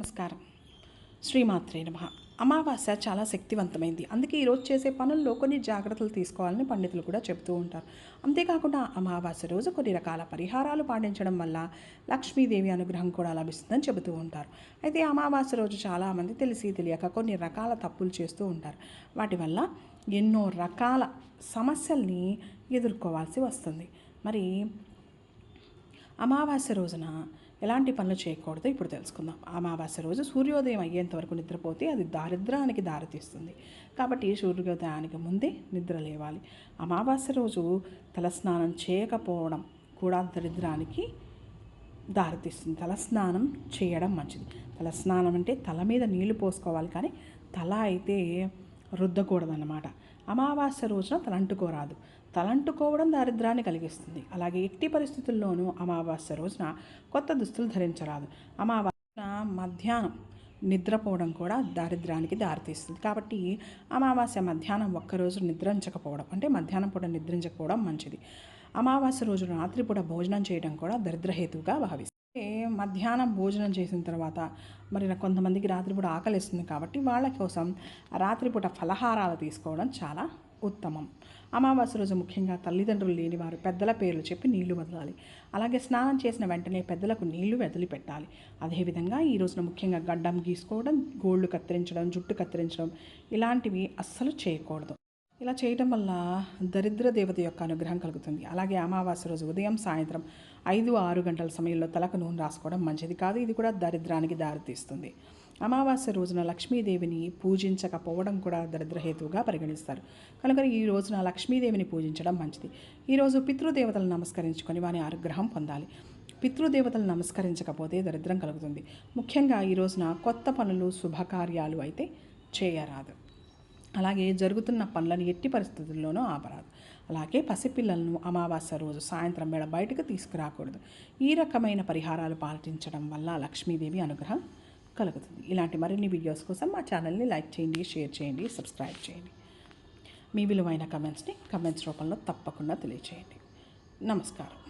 నమస్కారం. శ్రీమాత్రే నమ. అమావాస్య చాలా శక్తివంతమైంది. అందుకే ఈరోజు చేసే పనుల్లో కొన్ని జాగ్రత్తలు తీసుకోవాలని పండితులు కూడా చెబుతూ ఉంటారు. అంతేకాకుండా అమావాస్య రోజు కొన్ని రకాల పరిహారాలు పాటించడం వల్ల లక్ష్మీదేవి అనుగ్రహం కూడా లభిస్తుందని చెబుతూ ఉంటారు. అయితే అమావాస్య రోజు చాలామంది తెలిసి తెలియక కొన్ని రకాల తప్పులు చేస్తూ ఉంటారు. వాటి వల్ల ఎన్నో రకాల సమస్యల్ని ఎదుర్కోవాల్సి వస్తుంది. మరి అమావాస్య రోజున ఎలాంటి పనులు చేయకూడదో ఇప్పుడు తెలుసుకుందాం. అమావాస్య రోజు సూర్యోదయం అయ్యేంత వరకు నిద్రపోతే అది దారిద్రానికి దారితీస్తుంది. కాబట్టి సూర్యోదయానికి ముందే నిద్ర లేవాలి. అమావాస్య రోజు తలస్నానం చేయకపోవడం కూడా దరిద్రానికి దారితీస్తుంది. తలస్నానం చేయడం మంచిది. తలస్నానం అంటే తల మీద నీళ్ళు పోసుకోవాలి కానీ తల అయితే రుద్దకూడదన్నమాట. అమావాస్య రోజున తలంటుకోరాదు. తలంటుకోవడం దారిద్రాన్ని కలిగిస్తుంది. అలాగే ఎట్టి పరిస్థితుల్లోనూ అమావాస్య రోజున కొత్త దుస్తులు ధరించరాదు. అమావాస్య మధ్యాహ్నం నిద్రపోవడం కూడా దారిద్రానికి దారితీస్తుంది. కాబట్టి అమావాస్య మధ్యాహ్నం ఒక్కరోజు నిద్రించకపోవడం అంటే మధ్యాహ్నం పూట నిద్రించకపోవడం మంచిది. అమావాస్య రోజు రాత్రిపూట భోజనం చేయడం కూడా దరిద్రహేతువుగా భావిస్తుంది మధ్యాహ్నం భోజనం చేసిన తర్వాత మరి కొంతమందికి రాత్రిపూట ఆకలిస్తుంది కాబట్టి వాళ్ళ కోసం రాత్రిపూట ఫలహారాలు తీసుకోవడం చాలా ఉత్తమం. అమావాస్య రోజు ముఖ్యంగా తల్లిదండ్రులు లేని వారు పెద్దల పేర్లు చెప్పి నీళ్ళు వదలాలి. అలాగే స్నానం చేసిన వెంటనే పెద్దలకు నీళ్ళు వదిలిపెట్టాలి అదేవిధంగా ఈ రోజున ముఖ్యంగా గడ్డం గీసుకోవడం గోళ్ళు కత్తిరించడం జుట్టు కత్తిరించడం ఇలాంటివి అస్సలు చేయకూడదు. ఇలా చేయటం వల్ల దరిద్ర దేవత యొక్క అనుగ్రహం కలుగుతుంది. అలాగే అమావాస్య రోజు ఉదయం సాయంత్రం ఐదు ఆరు గంటల సమయంలో తలకు నూనె రాసుకోవడం మంచిది కాదు. ఇది కూడా దరిద్రానికి దారితీస్తుంది. అమావాస్య రోజున లక్ష్మీదేవిని పూజించకపోవడం కూడా దరిద్రహేతువుగా పరిగణిస్తారు. కనుక ఈ రోజున లక్ష్మీదేవిని పూజించడం మంచిది. ఈరోజు పితృదేవతలను నమస్కరించుకొని వారి అనుగ్రహం పొందాలి. పితృదేవతలు నమస్కరించకపోతే దరిద్రం కలుగుతుంది. ముఖ్యంగా ఈ రోజున కొత్త పనులు శుభకార్యాలు అయితే చేయరాదు. అలాగే జరుగుతున్న పనులను ఎట్టి పరిస్థితుల్లోనూ ఆపరాదు. అలాగే పసిపిల్లలను అమావాస్య రోజు సాయంత్రం వేళ బయటకు తీసుకురాకూడదు. ఈ రకమైన పరిహారాలు పాటించడం వల్ల లక్ష్మీదేవి అనుగ్రహం కలుగుతుంది. ఇలాంటి మరిన్ని వీడియోస్ కోసం మా ఛానల్ని లైక్ చేయండి షేర్ చేయండి సబ్స్క్రైబ్ చేయండి. మీ విలువైన కమెంట్స్ని కమెంట్స్ రూపంలో తప్పకుండా తెలియచేయండి. నమస్కారం.